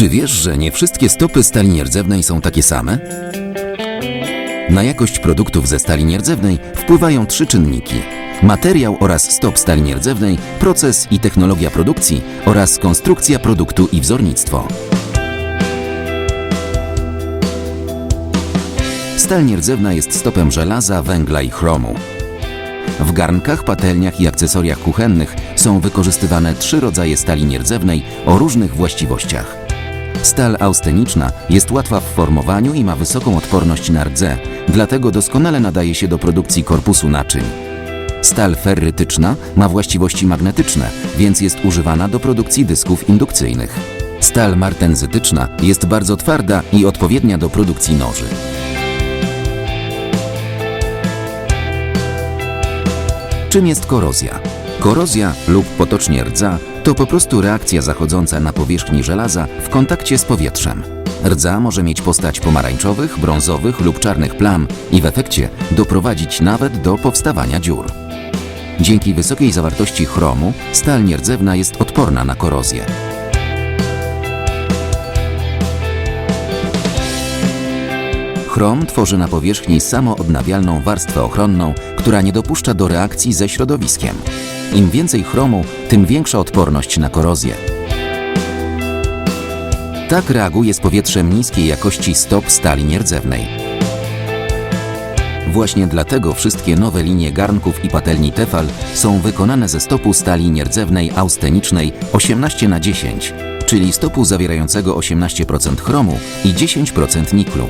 Czy wiesz, że nie wszystkie stopy stali nierdzewnej są takie same? Na jakość produktów ze stali nierdzewnej wpływają trzy czynniki: materiał oraz stop stali nierdzewnej, proces i technologia produkcji oraz konstrukcja produktu i wzornictwo. Stal nierdzewna jest stopem żelaza, węgla i chromu. W garnkach, patelniach i akcesoriach kuchennych są wykorzystywane trzy rodzaje stali nierdzewnej o różnych właściwościach. Stal austeniczna jest łatwa w formowaniu i ma wysoką odporność na rdze, dlatego doskonale nadaje się do produkcji korpusu naczyń. Stal ferrytyczna ma właściwości magnetyczne, więc jest używana do produkcji dysków indukcyjnych. Stal martenzytyczna jest bardzo twarda i odpowiednia do produkcji noży. Czym jest korozja? Korozja lub potocznie rdza to po prostu reakcja zachodząca na powierzchni żelaza w kontakcie z powietrzem. Rdza może mieć postać pomarańczowych, brązowych lub czarnych plam i w efekcie doprowadzić nawet do powstawania dziur. Dzięki wysokiej zawartości chromu stal nierdzewna jest odporna na korozję. Chrom tworzy na powierzchni samoodnawialną warstwę ochronną, która nie dopuszcza do reakcji ze środowiskiem. Im więcej chromu, tym większa odporność na korozję. Tak reaguje z powietrzem niskiej jakości stop stali nierdzewnej. Właśnie dlatego wszystkie nowe linie garnków i patelni Tefal są wykonane ze stopu stali nierdzewnej austenicznej 18 na 10, czyli stopu zawierającego 18% chromu i 10% niklu.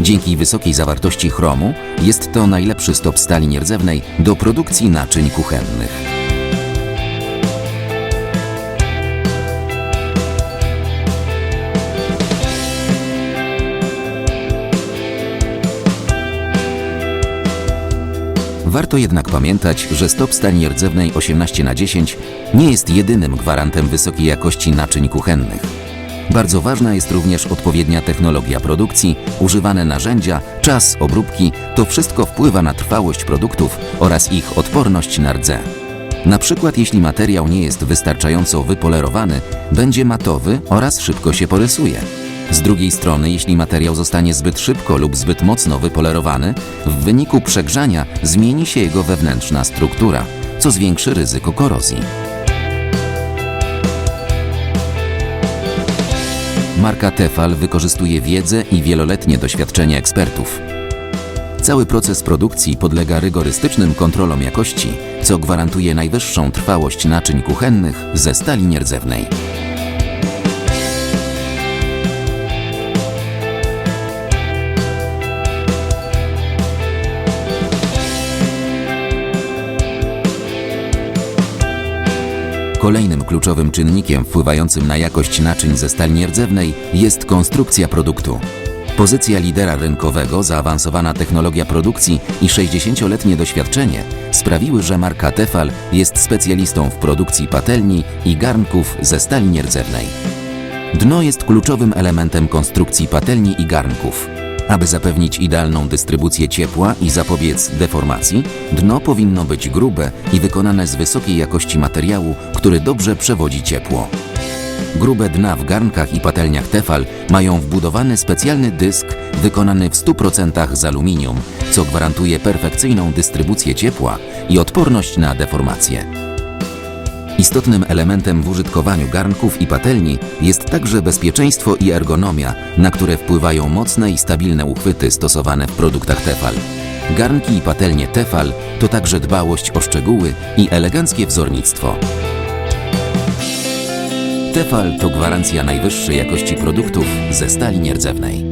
Dzięki wysokiej zawartości chromu jest to najlepszy stop stali nierdzewnej do produkcji naczyń kuchennych. Warto jednak pamiętać, że stop stali nierdzewnej 18 na 10 nie jest jedynym gwarantem wysokiej jakości naczyń kuchennych. Bardzo ważna jest również odpowiednia technologia produkcji, używane narzędzia, czas obróbki to wszystko wpływa na trwałość produktów oraz ich odporność na rdze. Na przykład jeśli materiał nie jest wystarczająco wypolerowany, będzie matowy oraz szybko się porysuje. Z drugiej strony, jeśli materiał zostanie zbyt szybko lub zbyt mocno wypolerowany, w wyniku przegrzania zmieni się jego wewnętrzna struktura, co zwiększy ryzyko korozji. Marka Tefal wykorzystuje wiedzę i wieloletnie doświadczenie ekspertów. Cały proces produkcji podlega rygorystycznym kontrolom jakości, co gwarantuje najwyższą trwałość naczyń kuchennych ze stali nierdzewnej. Kolejnym kluczowym czynnikiem wpływającym na jakość naczyń ze stali nierdzewnej jest konstrukcja produktu. Pozycja lidera rynkowego, zaawansowana technologia produkcji i 60-letnie doświadczenie sprawiły, że marka Tefal jest specjalistą w produkcji patelni i garnków ze stali nierdzewnej. Dno jest kluczowym elementem konstrukcji patelni i garnków. Aby zapewnić idealną dystrybucję ciepła i zapobiec deformacji, dno powinno być grube i wykonane z wysokiej jakości materiału, który dobrze przewodzi ciepło. Grube dna w garnkach i patelniach Tefal mają wbudowany specjalny dysk wykonany w 100% z aluminium, co gwarantuje perfekcyjną dystrybucję ciepła i odporność na deformacje. Istotnym elementem w użytkowaniu garnków i patelni jest także bezpieczeństwo i ergonomia, na które wpływają mocne i stabilne uchwyty stosowane w produktach Tefal. Garnki i patelnie Tefal to także dbałość o szczegóły i eleganckie wzornictwo. Tefal to gwarancja najwyższej jakości produktów ze stali nierdzewnej.